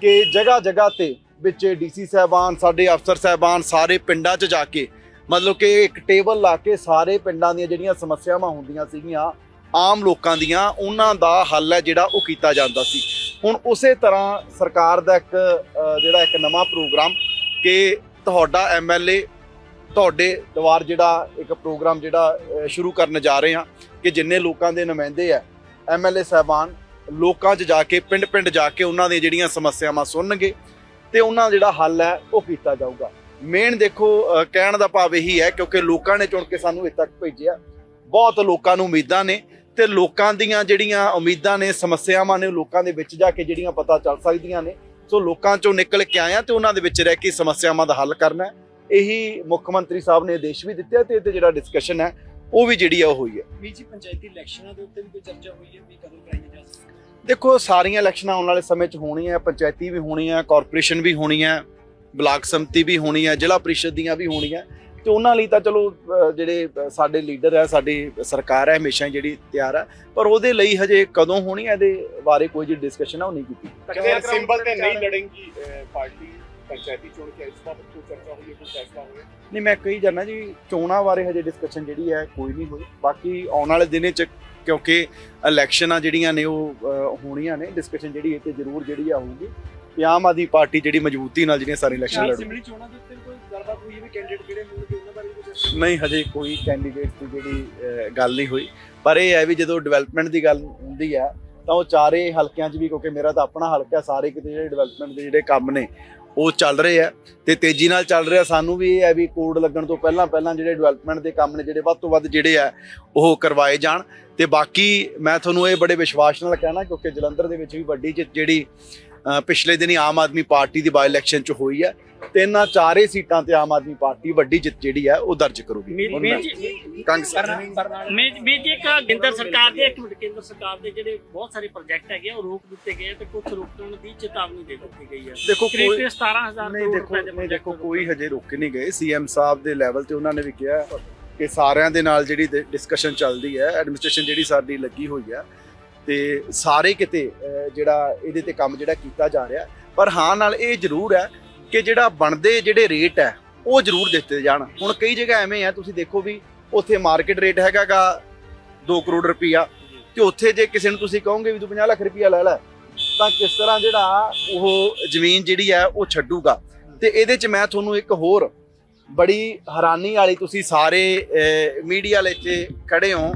ਕਿ ਜਗ੍ਹਾ ਜਗ੍ਹਾ ਤੇ ਵਿੱਚ ਡੀਸੀ ਸਾਹਿਬਾਨ, ਸਾਡੇ ਅਫਸਰ ਸਾਹਿਬਾਨ ਸਾਰੇ ਪਿੰਡਾਂ 'ਚ ਜਾ ਕੇ, ਮਤਲਬ ਕਿ ਇੱਕ ਟੇਬਲ ਲਾ ਕੇ ਸਾਰੇ ਪਿੰਡਾਂ ਦੀਆਂ ਜਿਹੜੀਆਂ ਸਮੱਸਿਆਵਾਂ ਹੁੰਦੀਆਂ ਸੀਗੀਆਂ ਆਮ ਲੋਕਾਂ ਦੀਆਂ ਉਹਨਾਂ ਦਾ ਹੱਲ ਹੈ ਜਿਹੜਾ ਉਹ ਕੀਤਾ ਜਾਂਦਾ ਸੀ। ਹੁਣ ਉਸੇ ਤਰ੍ਹਾਂ ਸਰਕਾਰ ਦਾ ਇੱਕ ਜਿਹੜਾ ਇੱਕ ਨਵਾਂ ਪ੍ਰੋਗਰਾਮ ਕਿ ਤੁਹਾਡਾ ਐਮਐਲਏ ਤੁਹਾਡੇ ਦਵਾਰ ਜਿਹੜਾ ਇੱਕ ਪ੍ਰੋਗਰਾਮ ਜਿਹੜਾ ਸ਼ੁਰੂ ਕਰਨ ਜਾ ਰਹੇ ਹਾਂ ਕਿ ਜਿੰਨੇ ਲੋਕਾਂ ਦੇ ਨੁਮਾਇੰਦੇ ਆ ਐਮਐਲਏ ਸਾਹਿਬਾਨ ਲੋਕਾਂ 'ਚ ਜਾ ਕੇ, ਪਿੰਡ-ਪਿੰਡ ਜਾ ਕੇ ਉਹਨਾਂ ਦੀਆਂ ਜਿਹੜੀਆਂ ਸਮੱਸਿਆਵਾਂ ਸੁਣਨਗੇ ਤੇ ਉਹਨਾਂ ਦਾ ਜਿਹੜਾ ਹੱਲ ਹੈ ਉਹ ਕੀਤਾ ਜਾਊਗਾ। ਮੇਨ ਦੇਖੋ ਕਹਿਣ ਦਾ ਭਾਵ ਇਹੀ ਹੈ ਕਿਉਂਕਿ ਲੋਕਾਂ ਨੇ ਚੁਣ ਕੇ ਸਾਨੂੰ ਇੱਥੇ ਤੱਕ ਭੇਜਿਆ। ਬਹੁਤ ਲੋਕਾਂ ਨੂੰ ਉਮੀਦਾਂ ਨੇ ਤੇ ਲੋਕਾਂ ਦੀਆਂ ਜਿਹੜੀਆਂ ਉਮੀਦਾਂ ਨੇ ਸਮੱਸਿਆਵਾਂ ਨੇ ਲੋਕਾਂ ਦੇ ਵਿੱਚ ਜਾ ਕੇ ਜਿਹੜੀਆਂ ਪਤਾ ਚੱਲ ਸਕਦੀਆਂ ਨੇ। ਸੋ ਲੋਕਾਂ ਚੋਂ ਨਿਕਲ ਕੇ ਆਇਆ ਤੇ ਉਹਨਾਂ ਦੇ ਵਿੱਚ ਰਹਿ ਕੇ ਸਮੱਸਿਆਵਾਂ ਦਾ ਹੱਲ ਕਰਨਾ ਇਹੀ ਮੁੱਖ ਮੰਤਰੀ ਸਾਹਿਬ ਨੇ ਆਦੇਸ਼ ਵੀ ਦਿੱਤੇ ਤੇ ਇਹਦੇ ਜਿਹੜਾ ਡਿਸਕਸ਼ਨ ਹੈ ਉਹ ਵੀ ਜਿਹੜੀ ਆ ਉਹ ਹੋਈ ਹੈ। ਵੀਰ ਜੀ ਪੰਚਾਇਤੀ ਇਲੈਕਸ਼ਨਾਂ ਦੇ ਉੱਤੇ ਵੀ ਕੋਈ ਚਰਚਾ ਹੋਈ ਹੈ ਵੀ ਕਦੋਂ ਕਰਾਈਆਂ ਜਾ ਸਕਦੀਆਂ? ਦੇਖੋ ਸਾਰੀਆਂ ਇਲੈਕਸ਼ਨਾਂ ਆਉਣ ਵਾਲੇ ਸਮੇਂ 'ਚ ਹੋਣੀਆਂ ਪੰਚਾਇਤੀ ਵੀ ਹੋਣੀਆਂ ਕਾਰਪੋਰੇਸ਼ਨ ਵੀ ਹੋਣੀ ਹੈ ਬਲਾਕ ਸੰਮਤੀ ਵੀ ਹੋਣੀ ਹੈ ਜ਼ਿਲ੍ਹਾ ਪ੍ਰੀਸ਼ਦ ਦੀਆਂ ਵੀ ਹੋਣੀਆਂ। ਤੇ ਉਹਨਾਂ ਲਈ ਤਾਂ ਚਲੋ ਜਿਹੜੇ ਸਾਡੇ ਲੀਡਰ ਹੈ ਸਾਡੀ ਸਰਕਾਰ ਹੈ ਹਮੇਸ਼ਾ ਜਿਹੜੀ ਤਿਆਰ ਹੈ ਪਰ ਉਹਦੇ ਲਈ ਹਜੇ ਕਦੋਂ ਹੋਣੀ ਹੈ ਇਹਦੇ ਬਾਰੇ ਕੋਈ ਜਿਹੜੀ ਡਿਸਕਸ਼ਨ ਹੈ ਉਹ ਨਹੀਂ ਕੀਤੀ। ਸਿੰਬਲ ਤੇ ਨਹੀਂ ਲੜेंगी ਪਾਰਟੀ ਪੰਚਾਇਤੀ ਚੋਣ ਕੇ ਇਸ ਬਾਬਤ ਕੋਈ ਚਰਚਾ ਹੋਈ ਹੈ ਕੋਈ ਫੈਸਲਾ ਹੋਇਆ? ਨਹੀਂ ਮੈਂ ਕਹੀ ਜਾਣਾ ਜੀ ਚੋਣਾਂ ਬਾਰੇ ਹਜੇ ਡਿਸਕਸ਼ਨ ਜਿਹੜੀ ਹੈ ਕੋਈ ਨਹੀਂ ਹੋਈ। ਬਾਕੀ ਆਉਣ ਵਾਲੇ ਦਿਨੇ ਚ ਕਿਉਂਕਿ ਇਲੈਕਸ਼ਨਾਂ ਜਿਹੜੀਆਂ ਨੇ ਉਹ ਹੋਣੀਆਂ ਨੇ। ਡਿਸਕਸ਼ਨ ਜਿਹੜੀ ਇਹ ਤੇ ਜ਼ਰੂਰ ਜਿਹੜੀ ਆ ਹੋਊਗੀ। ਤੇ ਆਮ ਆਦਮੀ ਪਾਰਟੀ ਜਿਹੜੀ ਮਜ਼ਬੂਤੀ ਨਾਲ ਜਿਹੜੀਆਂ ਸਾਰੀ ਇਲੈਕਸ਼ਨ ਲੜੂ ਹੋਈ ਵੀ ਕੈਂਡੀਡੇਟ ਕਿਹੜੇ ਹੋਣਗੇ, ਉਹਨਾਂ ਬਾਰੇ ਵੀ ਕੋਈ ਨਹੀਂ, ਹਜੇ ਕੋਈ ਕੈਂਡੀਡੇਟ ਦੀ ਜਿਹੜੀ ਗੱਲ ਨਹੀਂ ਹੋਈ। ਪਰ ਇਹ ਹੈ ਵੀ ਜਦੋਂ ਡਿਵੈਲਪਮੈਂਟ ਦੀ ਗੱਲ ਹੁੰਦੀ ਹੈ ਤਾਂ ਉਹ ਚਾਰੇ ਹਲਕਿਆਂ 'ਚ ਵੀ, ਕਿਉਂਕਿ ਮੇਰਾ ਤਾਂ ਆਪਣਾ ਹਲਕਾ, ਸਾਰੇ ਕਿਤੇ ਜਿਹੜੇ ਡਿਵੈਲਪਮੈਂਟ ਦੇ ਜਿਹੜੇ ਕੰਮ ਨੇ, ਉਹ ਚੱਲ ਰਹੇ ਆ। ਤੇ ਤੇਜ਼ੀ ਨਾਲ ਚੱਲ ਰਿਹਾ, ਸਾਨੂੰ ਵੀ ਇਹ ਹੈ ਵੀ ਕੋਡ ਲੱਗਣ ਤੋਂ ਪਹਿਲਾਂ ਪਹਿਲਾਂ ਜਿਹੜੇ ਡਿਵੈਲਪਮੈਂਟ ਦੇ ਕੰਮ ਨੇ, ਜਿਹੜੇ ਵੱਧ ਤੋਂ ਵੱਧ ਜਿਹੜੇ ਆ, ਉਹ ਕਰਵਾਏ ਜਾਣ। ਤੇ ਬਾਕੀ ਮੈਂ ਤੁਹਾਨੂੰ ਇਹ ਬੜੇ ਵਿਸ਼ਵਾਸ ਨਾਲ ਕਹਿਣਾ, ਕਿਉਂਕਿ ਜਲੰਧਰ ਦੇ ਵਿੱਚ ਵੀ ਵੱਡੀ ਜਿੱਤ ਜਿਹੜੀ ਪਿਛਲੇ ਦਿਨੀ ਆਮ ਆਦਮੀ ਪਾਰਟੀ ਦੀ ਬਾਈ ਇਲੈਕਸ਼ਨ 'ਚ ਹੋਈ ਹੈ ਤਿੰਨਾਂ ਚਾਰੇ ਸੀਟਾਂ ਤੇ ਆਮ ਆਦਮੀ ਪਾਰਟੀ ਵੱਡੀ ਜਿੱਤ ਜਿਹੜੀ ਹੈ ਉਹ ਦਰਜ ਕਰੂਗੀ। ਹੁਣ ਮੈਂ- ਕਾਂਗਰਸ ਮੈਂ ਵੀ ਜੀ ਇੱਕ ਕੇਂਦਰ ਸਰਕਾਰ ਦੇ ਇੱਕ ਮਿੰਟ ਕੇਂਦਰ ਸਰਕਾਰ ਦੇ ਜਿਹੜੇ ਬਹੁਤ ਸਾਰੇ ਪ੍ਰੋਜੈਕਟ ਹੈਗੇ ਆ, ਉਹ ਰੋਕ ਦਿੱਤੇ ਗਏ ਆ ਤੇ ਕੁਝ ਰੋਕਣ ਦੀ ਚੇਤਾਵਨੀ ਦੇ ਦਿੱਤੀ ਗਈ ਹੈ ਦੇਖੋ ਕਰੀਬ ਕੋਈ ਤੇ 17000 ਨਹੀਂ ਕਰੋੜ ਦੇਖੋ ਰੁਪਏ ਦੇ ਨਹੀਂ ਦੇਖੋ project ਕੋਈ ਹਜੇ ਰੁਕ ਨਹੀਂ ਗਏ। ਸੀਐਮ ਸਾਹਿਬ ਦੇ ਲੈਵਲ ਤੇ ਉਹਨਾਂ ਨੇ ਵੀ ਕਿਹਾ ਕਿ ਸਾਰਿਆਂ ਦੇ ਨਾਲ ਜਿਹੜੀ ਡਿਸਕਸ਼ਨ ਚੱਲਦੀ ਹੈ ਐਡਮਿਨਿਸਟ੍ਰੇਸ਼ਨ ਜਿਹੜੀ ਸਾਡੀ ਲੱਗੀ ਹੋਈ ਹੈ ਤੇ ਸਾਰੇ ਕਿਤੇ ਜਿਹੜਾ ਇਹਦੇ ਤੇ ਕੰਮ ਜਿਹੜਾ ਕੀਤਾ ਜਾ ਰਿਹਾ। ਪਰ ਹਾਂ ਨਾਲ ਇਹ ਜ਼ਰੂਰ ਹੈ ਕਿ ਜਿਹੜਾ ਬਣਦੇ ਜਿਹੜੇ ਰੇਟ ਹੈ, ਉਹ ਜ਼ਰੂਰ ਦਿੱਤੇ ਜਾਣ। ਹੁਣ ਕਈ ਜਗ੍ਹਾ ਐਵੇਂ ਹੈ ਤੁਸੀਂ ਦੇਖੋ ਵੀ ਉੱਥੇ ਮਾਰਕੀਟ ਰੇਟ ਹੈਗਾਗਾ 2 ਕਰੋੜ ਰੁਪਈਆ ਤੇ ਉੱਥੇ ਜੇ ਕਿਸੇ ਨੂੰ ਤੁਸੀਂ ਕਹੋਗੇ ਵੀ ਤੂੰ 50 ਲੱਖ ਰੁਪਈਆ ਲੈ ਲੈ, ਤਾਂ ਕਿਸ ਤਰ੍ਹਾਂ ਜਿਹੜਾ ਉਹ ਜ਼ਮੀਨ ਜਿਹੜੀ ਹੈ, ਉਹ ਛੱਡੂਗਾ। ਤੇ ਇਹਦੇ 'ਚ ਮੈਂ ਤੁਹਾਨੂੰ ਇੱਕ ਹੋਰ ਬੜੀ ਹੈਰਾਨੀ ਵਾਲੀ ਤੁਸੀਂ ਸਾਰੇ ਮੀਡੀਆ ਵਾਲੇ 'ਚ ਖੜੇ ਹੋ।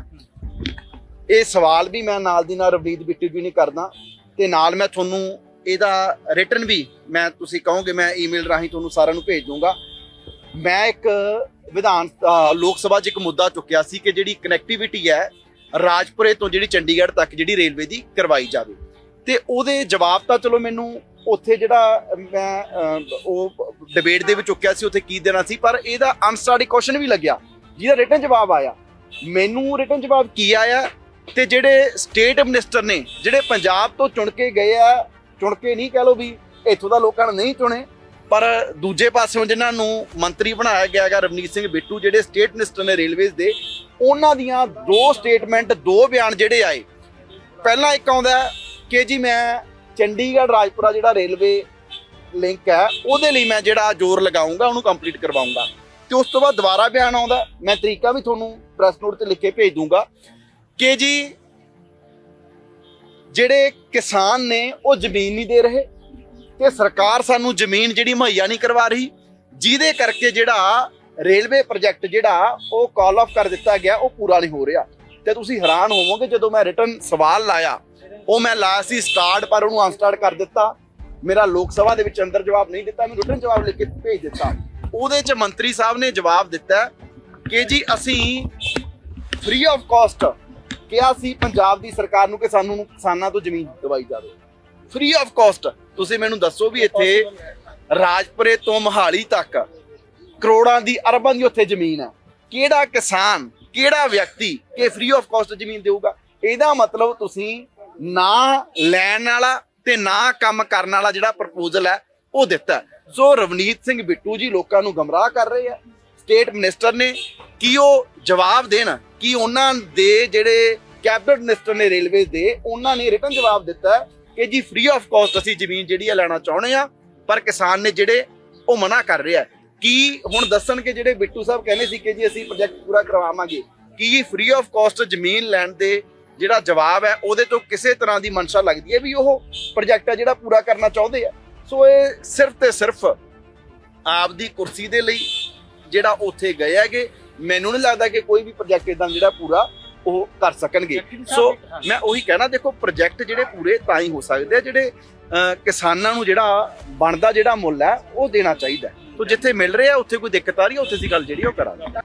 ਇਹ ਸਵਾਲ ਵੀ ਮੈਂ ਨਾਲ ਦੀ ਨਾਲ ਰਵਨੀਤ ਬਿੱਟੂ ਜੀ ਨਹੀਂ ਕਰਦਾ, ਤੇ ਨਾਲ ਮੈਂ ਤੁਹਾਨੂੰ ਇਹਦਾ ਰਿਟਰਨ ਵੀ ਮੈਂ ਤੁਸੀਂ ਕਹੋਗੇ, ਮੈਂ ਈਮੇਲ ਰਾਹੀਂ ਤੁਹਾਨੂੰ ਸਾਰਿਆਂ ਨੂੰ ਭੇਜ ਦੂੰਗਾ ਮੈਂ ਇੱਕ ਵਿਧਾਨ ਲੋਕ ਸਭਾ 'ਚ ਇੱਕ ਮੁੱਦਾ ਚੁੱਕਿਆ ਸੀ ਕਿ ਜਿਹੜੀ ਕਨੈਕਟੀਵਿਟੀ ਹੈ, ਰਾਜਪੁਰੇ ਤੋਂ ਜਿਹੜੀ ਚੰਡੀਗੜ੍ਹ ਤੱਕ ਜਿਹੜੀ ਰੇਲਵੇ ਦੀ ਕਰਵਾਈ ਜਾਵੇ। ਤੇ ਉਹਦੇ ਜਵਾਬ ਤਾਂ ਚਲੋ ਮੈਨੂੰ ਉੱਥੇ ਜਿਹੜਾ ਮੈਂ ਉਹ ਡਿਬੇਟ ਦੇ ਵਿੱਚ ਚੁੱਕਿਆ ਸੀ, ਉੱਥੇ ਕੀ ਦੇਣਾ ਸੀ, ਪਰ ਇਹਦਾ ਅਨਸਟਾਰਡ ਕੁਐਸਚਨ ਵੀ ਲੱਗਿਆ, ਜਿਹਦਾ ਰਿਟਰਨ ਜਵਾਬ ਆਇਆ। ਮੈਨੂੰ ਰਿਟਰਨ ਜਵਾਬ ਕੀ ਆਇਆ ਤੇ ਜਿਹੜੇ ਸਟੇਟ ਮਿਨਿਸਟਰ ਨੇ, ਜਿਹੜੇ ਪੰਜਾਬ ਤੋਂ ਚੁਣ ਕੇ ਗਏ ਆ ਚੁਣ ਕੇ ਨਹੀਂ ਕਹਿ ਲੋ ਵੀ ਇੱਥੋਂ ਦਾ ਲੋਕਾਂ ਨੇ ਨਹੀਂ ਚੁਣੇ। ਪਰ ਦੂਜੇ ਪਾਸਿਓਂ ਜਿਨ੍ਹਾਂ ਨੂੰ ਮੰਤਰੀ ਬਣਾਇਆ ਗਿਆ ਹੈਗਾ ਰਵਨੀਤ ਸਿੰਘ ਬਿੱਟੂ, ਜਿਹੜੇ ਸਟੇਟ ਮਿਨਿਸਟਰ ਨੇ ਰੇਲਵੇਜ਼ ਦੇ, ਉਹਨਾਂ ਦੀਆਂ ਦੋ ਸਟੇਟਮੈਂਟ, ਦੋ ਬਿਆਨ ਜਿਹੜੇ ਆਏ। ਪਹਿਲਾਂ ਇੱਕ ਆਉਂਦਾ ਕਿ ਜੀ ਮੈਂ ਚੰਡੀਗੜ੍ਹ, ਰਾਜਪੁਰਾ ਜਿਹੜਾ ਰੇਲਵੇ ਲਿੰਕ ਹੈ, ਉਹਦੇ ਲਈ ਮੈਂ ਜਿਹੜਾ ਜ਼ੋਰ ਲਗਾਉਂਗਾ, ਉਹਨੂੰ ਕੰਪਲੀਟ ਕਰਵਾਉਂਗਾ। ਤੇ ਉਸ ਤੋਂ ਬਾਅਦ ਦੁਬਾਰਾ ਬਿਆਨ ਆਉਂਦਾ ਮੈਂ ਤਰੀਕਾ ਵੀ ਤੁਹਾਨੂੰ ਪ੍ਰੈਸ ਨੋਟ ਤੇ ਲਿਖ ਕੇ ਭੇਜ ਦੂੰਗਾ ਕਿ ਜੀ ਜਿਹੜੇ ਕਿਸਾਨ ਨੇ, ਉਹ ਜ਼ਮੀਨ ਨਹੀਂ ਦੇ ਰਹੇ ਤੇ ਸਰਕਾਰ ਸਾਨੂੰ ਜ਼ਮੀਨ ਜਿਹੜੀ ਮੁਹੱਈਆ ਨਹੀਂ ਕਰਵਾ ਰਹੀ, ਜਿਹਦੇ ਕਰਕੇ ਜਿਹੜਾ ਰੇਲਵੇ ਪ੍ਰੋਜੈਕਟ ਜਿਹੜਾ, ਉਹ ਕਾਲ ਆਫ ਕਰ ਦਿੱਤਾ ਗਿਆ, ਉਹ ਪੂਰਾ ਨਹੀਂ ਹੋ ਰਿਹਾ। ਤੇ ਤੁਸੀਂ ਹੈਰਾਨ ਹੋਵੋਗੇ, ਜਦੋਂ ਮੈਂ ਰਿਟਰਨ ਸਵਾਲ ਲਾਇਆ, ਉਹ ਮੈਂ ਲਾਇਆ ਸੀ ਸਟਾਰਟ ਪਰ ਉਹਨੂੰ ਅਨਸਟਾਰਟ ਕਰ ਦਿੱਤਾ। ਮੇਰਾ ਲੋਕ ਸਭਾ ਦੇ ਵਿੱਚ ਅੰਦਰ ਜਵਾਬ ਨਹੀਂ ਦਿੱਤਾ ਮੈਂ ਰਿਟਰਨ ਜਵਾਬ ਲਿਖ ਕੇ ਭੇਜ ਦਿੱਤਾ। ਉਹਦੇ 'ਚ ਮੰਤਰੀ ਸਾਹਿਬ ਨੇ ਜਵਾਬ ਦਿੱਤਾ ਕਿ ਜੀ ਅਸੀਂ ਫ੍ਰੀ ਆਫ ਕਾਸਟ ਕਿਹਾ ਸੀ ਪੰਜਾਬ ਦੀ ਸਰਕਾਰ ਨੂੰ ਕਿ ਸਾਨੂੰ ਕਿਸਾਨਾਂ ਤੋਂ ਜ਼ਮੀਨ ਦਵਾਈ ਜਾਵੇ। ਫ੍ਰੀ ਆਫ ਕਾਸਟ ਤੁਸੀਂ ਮੈਨੂੰ ਦੱਸੋ ਵੀ ਇੱਥੇ ਰਾਜਪੁਰੇ ਤੋਂ ਮਹਾਲੀ ਤੱਕ ਕਰੋੜਾਂ ਦੀ ਅਰਬਾਂ ਦੀ ਉੱਥੇ ਜ਼ਮੀਨ ਹੈ। ਕਿਹੜਾ ਕਿਸਾਨ, ਕਿਹੜਾ ਵਿਅਕਤੀ ਕਿ ਫ੍ਰੀ ਆਫ ਕਾਸਟ ਜ਼ਮੀਨ ਦੇਊਗਾ? ਇਹਦਾ ਮਤਲਬ ਤੁਸੀਂ ਨਾ ਲੈਣ ਵਾਲਾ ਤੇ ਨਾ ਕੰਮ ਕਰਨ ਵਾਲਾ ਜਿਹੜਾ ਪ੍ਰਪੋਜ਼ਲ ਹੈ, ਉਹ ਦਿੱਤਾ। ਸੋ ਰਵਨੀਤ ਸਿੰਘ ਬਿੱਟੂ ਜੀ ਲੋਕਾਂ ਨੂੰ ਗਮਰਾਹ ਕਰ ਰਹੇ ਆ। ਸਟੇਟ ਮਿਨਿਸਟਰ ਨੇ ਕੀ ਉਹ ਜਵਾਬ ਦੇਣ? ਕਿ ਉਹਨਾਂ ਦੇ ਜਿਹੜੇ ਕੈਬਨਿਟ ਮਿਨਿਸਟਰ ਨੇ ਰੇਲਵੇ ਦੇ, ਉਹਨਾਂ ਨੇ ਰਿਟਨ ਜਵਾਬ ਦਿੱਤਾ ਕਿ ਜੀ ਫ੍ਰੀ ਆਫ ਕਾਸਟ ਅਸੀਂ ਜ਼ਮੀਨ ਜਿਹੜੀ ਆ ਲੈਣਾ ਚਾਹੁੰਦੇ ਆ ਪਰ ਕਿਸਾਨ ਨੇ ਜਿਹੜੇ ਉਹ ਮਨਾ ਕਰ ਰਿਹਾ ਕੀ ਹੁਣ ਦੱਸਣ ਕਿ ਜਿਹੜੇ ਬਿੱਟੂ ਸਾਹਿਬ ਕਹਿੰਦੇ ਸੀ ਕਿ ਜੀ ਅਸੀਂ ਪ੍ਰੋਜੈਕਟ ਪੂਰਾ ਕਰਵਾਵਾਂਗੇ? ਕੀ ਜੀ ਫ੍ਰੀ ਆਫ ਕਾਸਟ ਜ਼ਮੀਨ ਲੈਣ ਦੇ ਜਿਹੜਾ ਜਵਾਬ ਹੈ, ਉਹਦੇ ਤੋਂ ਕਿਸੇ ਤਰ੍ਹਾਂ ਦੀ ਮਨਸ਼ਾ ਲੱਗਦੀ ਹੈ ਵੀ ਉਹ ਪ੍ਰੋਜੈਕਟ ਹੈ ਜਿਹੜਾ ਪੂਰਾ ਕਰਨਾ ਚਾਹੁੰਦੇ ਆ? ਸੋ ਇਹ ਸਿਰਫ ਤੇ ਸਿਰਫ ਆਪਦੀ ਕੁਰਸੀ ਦੇ ਲਈ ਜਿਹੜਾ ਉੱਥੇ ਗਏ ਹੈਗੇ ਮੈਨੂੰ ਨਹੀਂ ਲੱਗਦਾ ਕਿ ਕੋਈ ਵੀ ਪ੍ਰੋਜੈਕਟ ਇਦਾਂ ਜਿਹੜਾ ਪੂਰਾ ਉਹ ਕਰ ਸਕਣਗੇ ਸੋ ਮੈਂ ਉਹੀ ਕਹਿਣਾ ਦੇਖੋ ਪ੍ਰੋਜੈਕਟ ਜਿਹੜੇ ਪੂਰੇ ਤਾਂ ਹੀ ਹੋ ਸਕਦੇ ਆ ਜਿਹੜੇ ਕਿਸਾਨਾਂ ਨੂੰ ਜਿਹੜਾ ਬਣਦਾ ਜਿਹੜਾ ਮੁੱਲ ਹੈ ਉਹ ਦੇਣਾ ਚਾਹੀਦਾ। ਸੋ ਜਿੱਥੇ ਮਿਲ ਰਿਹਾ ਉੱਥੇ ਕੋਈ ਦਿੱਕਤ ਆ ਰਹੀ ਹੈ ਉੱਥੇ ਦੀ ਗੱਲ ਜਿਹੜੀ ਉਹ ਕਰਾਂਗੇ